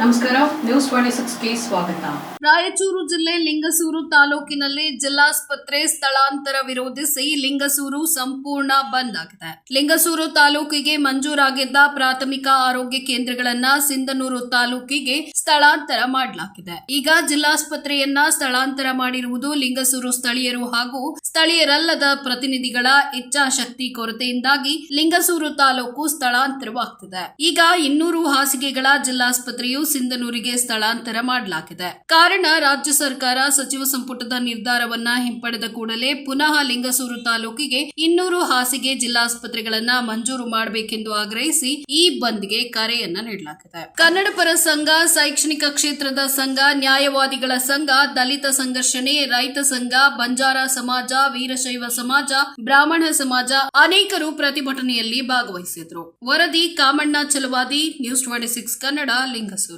ನಮಸ್ಕಾರ news twenty ಸಿಕ್ಸ್ಗೆ ಸ್ವಾಗತ. ರಾಯಚೂರು ಜಿಲ್ಲೆ ಲಿಂಗಸೂರು ತಾಲೂಕಿನಲ್ಲಿ ಜಿಲ್ಲಾಸ್ಪತ್ರೆ ಸ್ಥಳಾಂತರ ವಿರೋಧಿಸಿ ಲಿಂಗಸೂರು ಸಂಪೂರ್ಣ ಬಂದ್ ಆಗಿದೆ. ಲಿಂಗಸೂರು ತಾಲೂಕಿಗೆ ಮಂಜೂರಾಗಿದ್ದ ಪ್ರಾಥಮಿಕ ಆರೋಗ್ಯ ಕೇಂದ್ರಗಳನ್ನ ಸಿಂಧನೂರು ತಾಲೂಕಿಗೆ ಸ್ಥಳಾಂತರ ಮಾಡಲಾಗಿದೆ. ಈಗ ಜಿಲ್ಲಾಸ್ಪತ್ರೆಯನ್ನ ಸ್ಥಳಾಂತರ ಮಾಡಿರುವುದು ಲಿಂಗಸೂರು ಸ್ಥಳೀಯರು ಹಾಗೂ ಸ್ಥಳೀಯರಲ್ಲದ ಪ್ರತಿನಿಧಿಗಳ ಇಚ್ಛಾಶಕ್ತಿ ಕೊರತೆಯಿಂದಾಗಿ ಲಿಂಗಸೂರು ತಾಲೂಕು ಸ್ಥಳಾಂತರವಾಗ್ತಿದೆ. ಈಗ ಇನ್ನೂರು ಹಾಸಿಗೆಗಳ ಜಿಲ್ಲಾಸ್ಪತ್ರೆಯು ಸಿಂಧನೂರಿಗೆ ಸ್ಥಳಾಂತರ ಮಾಡಲಾಗಿದೆ. ಕಾರಣ, ರಾಜ್ಯ ಸರ್ಕಾರ ಸಚಿವ ಸಂಪುಟದ ನಿರ್ಧಾರವನ್ನ ಹಿಂಪಡೆದ ಕೂಡಲೇ ಪುನಃ ಲಿಂಗಸೂರು ತಾಲೂಕಿಗೆ ಇನ್ನೂರು ಹಾಸಿಗೆ ಜಿಲ್ಲಾಸ್ಪತ್ರೆಗಳನ್ನ ಮಂಜೂರು ಮಾಡಬೇಕೆಂದು ಆಗ್ರಹಿಸಿ ಈ ಬಂದ್ಗೆ ಕರೆಯನ್ನ ನೀಡಲಾಗಿದೆ. ಕನ್ನಡ ಪರ ಸಂಘ, ಶೈಕ್ಷಣಿಕ ಕ್ಷೇತ್ರದ ಸಂಘ, ನ್ಯಾಯವಾದಿಗಳ ಸಂಘ, ದಲಿತ ಸಂಘರ್ಷಣೆ, ರೈತ ಸಂಘ, ಬಂಜಾರ ಸಮಾಜ, ವೀರಶೈವ ಸಮಾಜ, ಬ್ರಾಹ್ಮಣ ಸಮಾಜ ಅನೇಕರು ಪ್ರತಿಭಟನೆಯಲ್ಲಿ ಭಾಗವಹಿಸಿದ್ರು. ವರದಿ Kamanna Chalavadi, news twenty six Kannada, Lingsugur.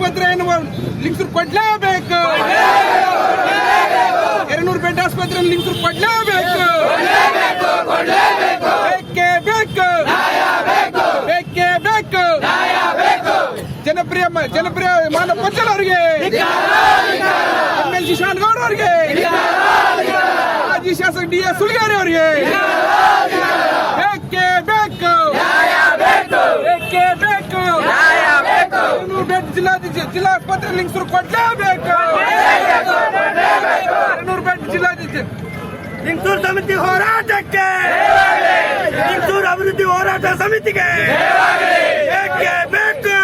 ಜಿಲ್ಲಾಸ್ಪತ್ರೆಯನ್ನು Lingsugur ಕೊಡ್ಲೇಬೇಕು. ಎರಡ್ನೂರು ಬೆಡ್ ಆಸ್ಪತ್ರೆ ಲಿಂಗ್ಸೂರು ಕೊಡ್ಲೇಬೇಕು. ಬೇಕೇ ಬೇಕು. ಬೇಕೇ ಬೇಕು. ಜನಪ್ರಿಯ ಜನಪ್ರಿಯ ಮಾನವ ಪಂಚಲ್ ಅವರಿಗೆ. ಎಂ ಎಲ್ ಜಿಶಾನ್ ಗೌಡ್ ಅವರಿಗೆ. ಮಾಜಿ ಶಾಸಕ ಡಿ ಎಸ್ ಸುಲಿಗಾರಿ ಅವರಿಗೆ ಬೇಕೇ ಬೇಕು ಬೇಕೇ ಬೇಕು ಇನ್ನೂರು ಬೆಡ್ ಜಿಲ್ಲಾ ಜಿಲ್ಲಾ ಆಸ್ಪತ್ರೆ ಲಿಂಗ್ಸೂರು ಕೊಡ್ಲೇಬೇಕು. ಜಿಲ್ಲಾ ಲಿಂಗ್ಸೂರು ಸಮಿತಿ ಹೋರಾಟಕ್ಕೆ. ಲಿಂಗ್ಸೂರು ಅಭಿವೃದ್ಧಿ ಹೋರಾಟ ಸಮಿತಿಗೆ. ಬೇಕೇ? ಬೇಕು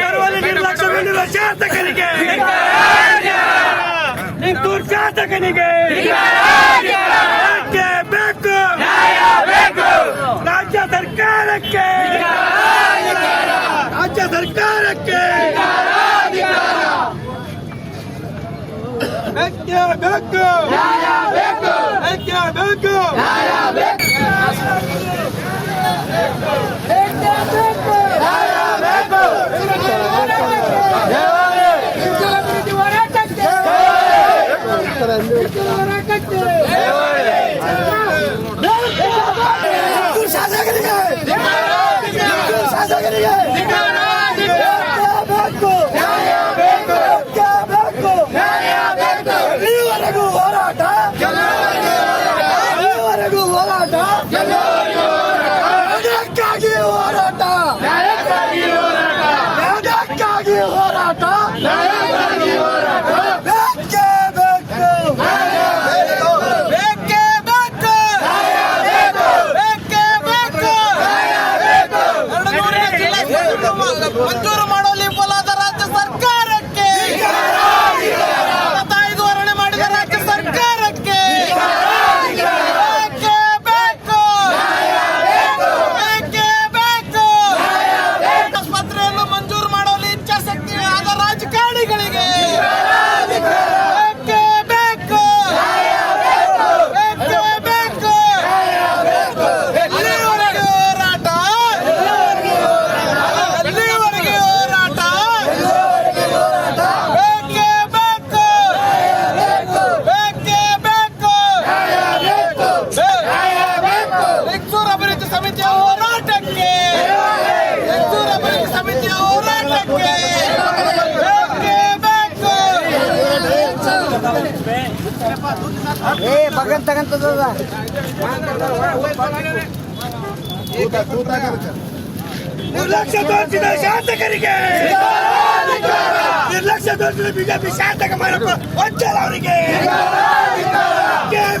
ತರುವಲ್ಲಿ ನಿರ್ಲಕ್ಷ್ಯಗೊಂಡಿರುವ ಶಾಸಕರಿಗೆ ಲಿಂಗ್ಸೂರು ಶಾಸಕನಿಗೆ. ಬೇಕೇ ಬೇಕು? ರಾಜ್ಯ ಸರ್ಕಾರಕ್ಕೆ. ರಾಜ್ಯ ಸರ್ಕಾರಕ್ಕೆ! ಬೇಕು! ಬೇಕು! ಬೇಕೇ ಬೇಕು ಶಾಸಕರಿಗೆ ಶಾಸಕರಿಗೆ ಬೇಕು ಬೇಕು ಇಲ್ಲಿವರೆಗೂ ಹೋರಾಟ ಇಲ್ಲಿವರೆಗೂ ಹೋರಾಟ ಅದಕ್ಕಾಗಿ ಹೋರಾಟ ಅದಕ್ಕಾಗಿ ಹೋರಾಟ ಬೇಕೇ ಬೇಕು ಬೇಕೇ ಬೇಕು ಬೇಕೇ ಬೇಕು ಮಂಜೂರು ಮಾಡಲು ವಿಫಲಾದ ರಾಜ್ಯ ಸರ್ಕಾರಕ್ಕೆ ಐದು ವರ್ಣೆ ಮಾಡಿದ ರಾಜ್ಯ ಸರ್ಕಾರಕ್ಕೆ ಬೇಕೇ ಬೇಕು ಬೇಕೇ ಬೇಕು ಆಸ್ಪತ್ರೆಯನ್ನು ಮಂಜೂರು ಮಾಡಲು ಇಚ್ಛಾಶಕ್ತಿ ಆದ ರಾಜಕಾರಣಿಗಳಿಗೆ ಬೇಕೇ ಬೇಕು ಬೇಕೇ ಬೇಕು ಎಲ್ಲಿವರೆಗೆ ಹೋರಾಟ ಎಲ್ಲಿವರೆಗೆ ಹೋರಾಟ ಬೇಕೇ ಬೇಕು ಬೇಕೇ ಬೇಕು ಲಿಂಗಸೂರು ಅಭಿವೃದ್ಧಿ ಸಮಿತಿಯ ಹೋರಾಟಕ್ಕೆ ಲಿಂಗಸೂರು ಅಭಿವೃದ್ಧಿ ಸಮಿತಿಯ ಹೋರಾಟಕ್ಕೆ ಬೇಕೇ ಬೇಕು ಏ ಬಗನ್ ನಿರ್ಲಕ್ಷ್ಯ ತೋರಿಸಿದ ಶಾಸಕರಿಗೆ! ನಿರ್ಲಕ್ಷ್ಯ ತೋರಿಸಿದ ಬಿಜೆಪಿ ಶಾಸಕ ಮಾಡಪ್ಪ ಹೊಚ್ಚಲ ಅವರಿಗೆ!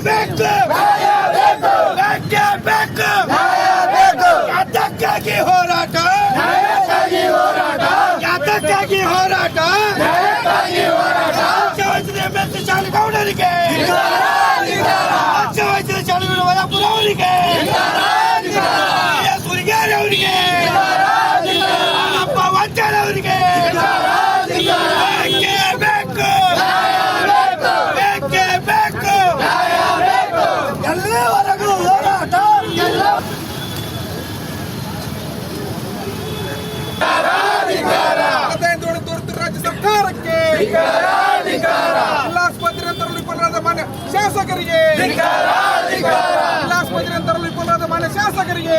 ಬೇಕೇ! ಬೇಕು! ಯಾತಕ್ಕಾಗಿ ಹೋರಾಟ! ಅದಕ್ಕಾಗಿ ಹೋರಾಟ! ನಾನು ಗೌಡರಿಗೆ ಪಕ್ಷ ವಹಿಸಿದ ಚಳುವಳಿ ಪುರವರಿಗೆ ಸುರಿಗಾರಿ ಅವರಿಗೆ ಅಪ್ಪ ವಂಚನೆ ಅವರಿಗೆ ಶಾಸಕರಿಗೆ. ಜಿಲ್ಲಾಸ್ಪತ್ರೆ ಅಂತರಲು ವಿಫಲರಾದ ಮಾನ್ಯ ಶಾಸಕರಿಗೆ.